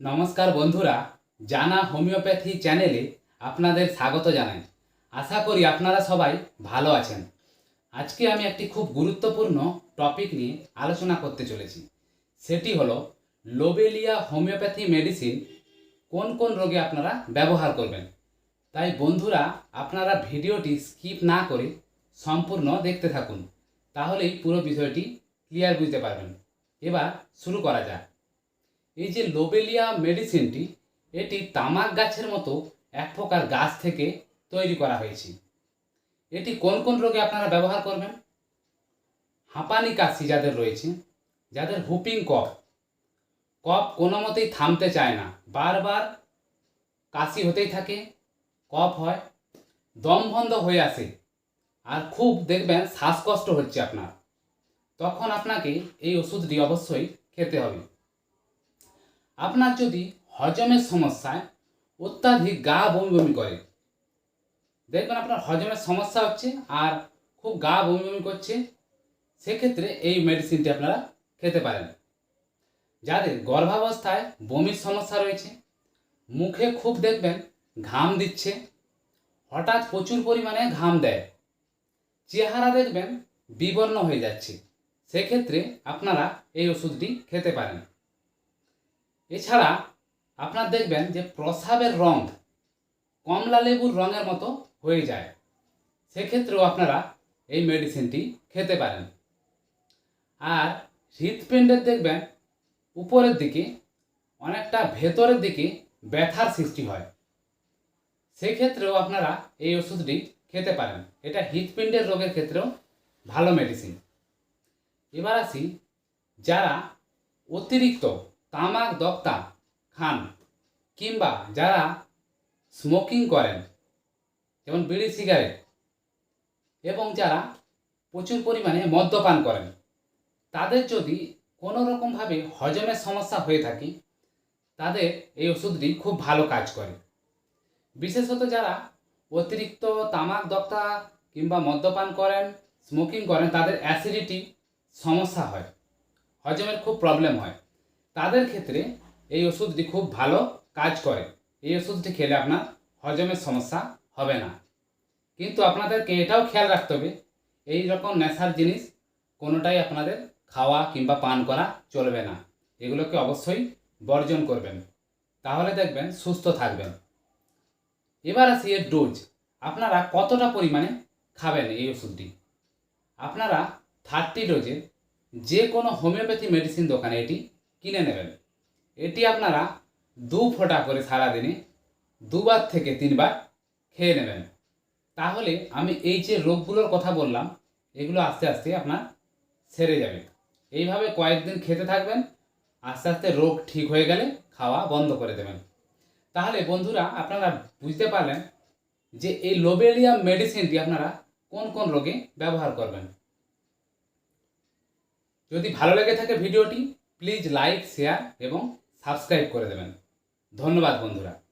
নমস্কার বন্ধুরা, জানা হোমিওপ্যাথি চ্যানেলে আপনাদের স্বাগত জানাই। আশা করি আপনারা সবাই ভালো আছেন। আজকে আমি একটি খুব গুরুত্বপূর্ণ টপিক নিয়ে আলোচনা করতে চলেছি। সেটি হলো, লোবেলিয়া হোমিওপ্যাথি মেডিসিন কোন কোন রোগে আপনারা ব্যবহার করবেন। তাই বন্ধুরা, আপনারা ভিডিওটি স্কিপ না করে সম্পূর্ণ দেখতে থাকুন, তাহলেই পুরো বিষয়টি ক্লিয়ার বুঝতে পারবেন। এবার শুরু করা যাক। এই যে লোবেলিয়া মেডিসিনটি এটি তামাক গাছের মতো এক প্রকার গাছ থেকে তৈরি করা হয়েছে। এটি কোন কোন রোগে আপনারা ব্যবহার করবেন? হাঁপানি কাশি যাদের রয়েছে, যাদের হুপিং কফ কফ কোনো মতেই থামতে চায় না, বারবার কাশি হতেই থাকে কফ হয়, দম বন্ধ হয়ে আসে, আর খুব দেখবেন শ্বাসকষ্ট হচ্ছে আপনার। তখন আপনাকে এই ওষুধটি অবশ্যই খেতে হবে। আপনার যদি হজমের সমস্যায় অত্যাধিক গা বমি বমি করে, দেখবেন আপনার হজমের সমস্যা হচ্ছে আর খুব গা বমি বমি করছে, সেক্ষেত্রে এই মেডিসিনটি আপনারা খেতে পারেন। যাদের গর্ভাবস্থায় বমির সমস্যা রয়েছে, মুখে খুব দেখবেন ঘাম দিচ্ছে, হঠাৎ প্রচুর পরিমাণে ঘাম দেয়, চেহারা দেখবেন বিবর্ণ হয়ে যাচ্ছে, সেক্ষেত্রে আপনারা এই ওষুধটি খেতে পারেন। এছাড়া আপনার দেখবেন যে প্রসাবের রং কমলা লেবুর রঙের মতো হয়ে যায়। সেক্ষেত্রেও আপনারা এই মেডিসিনটি খেতে পারেন। আর হৃৎপিণ্ডের দেখবেন উপরের দিকে অনেকটা ভেতরের দিকে ব্যথার সৃষ্টি হয়। সেক্ষেত্রেও আপনারা এই ওষুধটি খেতে পারেন। এটা হৃৎপিণ্ডের রোগের ক্ষেত্রেও ভালো মেডিসিন এবার আসি যারা অতিরিক্ত তামাক দক্তা খান কিংবা যারা স্মোকিং করেন, যেমন বিড়ি সিগারেট এবং যারা প্রচুর পরিমাণে মদ্যপান করেন, তাদের যদি কোনো রকমভাবে হজমের সমস্যা হয়ে থাকে, তাদের এই ওষুধটি খুব ভালো কাজ করে। বিশেষত যারা অতিরিক্ত তামাক দক্তা কিংবা মদ্যপান করেন স্মোকিং করেন, তাদের অ্যাসিডিটি সমস্যা হয়, হজমের খুব প্রবলেম হয়। তাদের ক্ষেত্রে এই ওষুধটি খুব ভালো কাজ করে। এই ওষুধটি খেলে আপনার হজমের সমস্যা হবে না। কিন্তু আপনাদেরকে এটাও খেয়াল রাখতে হবে, এই রকম নেশার জিনিস কোনোটাই আপনাদের খাওয়া কিংবা পান করা চলবে না। এগুলোকে অবশ্যই বর্জন করবেন। তাহলে দেখবেন সুস্থ থাকবেন। এবার আসি এর ডোজ আপনারা কতটা পরিমাণে খাবেন এই ওষুধটি? আপনারা থার্টি ডোজে যে কোনো হোমিওপ্যাথি মেডিসিন দোকানে এটি কিনে নেবেন। এটি আপনারা দু ফোঁটা করে সারাদিনে দুবার থেকে তিনবার খেয়ে নেবেন। তাহলে আমি এই যে রোগগুলোর কথা বললাম, এগুলো আস্তে আস্তে আপনার সেরে যাবে। এইভাবে কয়েকদিন খেতে থাকবেন, আস্তে আস্তে রোগ ঠিক হয়ে গেলে খাওয়া বন্ধ করে দেবেন। তাহলে বন্ধুরা, আপনারা বুঝতে পারলেন যে এই লোবেলিয়াম মেডিসিনটি আপনারা কোন কোন রোগে ব্যবহার করবেন। যদি ভালো লেগে থাকে ভিডিওটি প্লিজ লাইক শেয়ার এবং সাবস্ক্রাইব করে দেবেন। ধন্যবাদ বন্ধুরা।